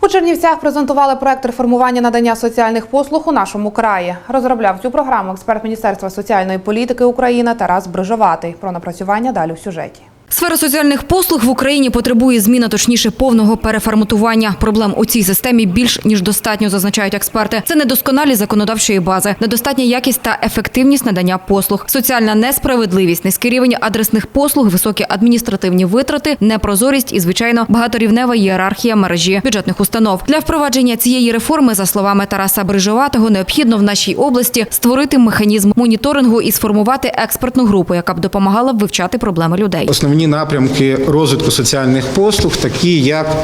У Чернівцях презентували проект реформування надання соціальних послуг у нашому краї. Розробляв цю програму експерт Міністерства соціальної політики України Тарас Брижоватий. Про напрацювання далі в сюжеті. Сфера соціальних послуг в Україні потребує зміни, точніше повного переформатування. Проблем у цій системі більш ніж достатньо, зазначають експерти. Це недосконалість законодавчої бази, недостатня якість та ефективність надання послуг, соціальна несправедливість, низький рівень адресних послуг, високі адміністративні витрати, непрозорість і, звичайно, багаторівнева ієрархія мережі бюджетних установ. Для впровадження цієї реформи, за словами Тараса Брижоватого, необхідно в нашій області створити механізм моніторингу і сформувати експертну групу, яка б допомагала вивчати проблеми людей. Основні напрямки розвитку соціальних послуг, такі як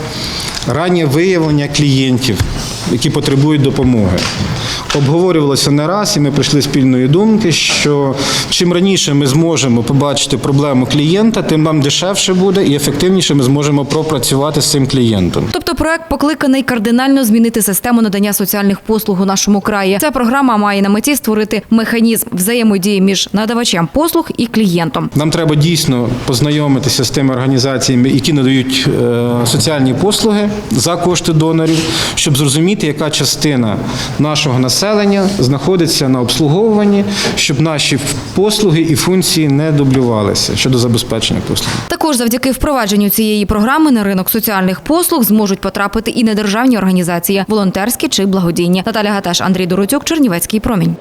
раннє виявлення клієнтів, які потребують допомоги. Обговорювалося не раз, і ми прийшли спільної думки, що чим раніше ми зможемо побачити проблему клієнта, тим нам дешевше буде і ефективніше ми зможемо пропрацювати з цим клієнтом. Тобто проект покликаний кардинально змінити систему надання соціальних послуг у нашому краї. Ця програма має на меті створити механізм взаємодії між надавачем послуг і клієнтом. Нам треба дійсно познайомитися з тими організаціями, які надають е, соціальні послуги за кошти донорів, щоб зрозуміти, яка частина нашого населення знаходиться на обслуговуванні, щоб наші послуги і функції не дублювалися щодо забезпечення послуг. Також завдяки впровадженню цієї програми на ринок соціальних послуг зможуть потрапити і недержавні організації, волонтерські чи благодійні. Наталя Гаташ, Андрій Доротюк, Чернівецький промінь.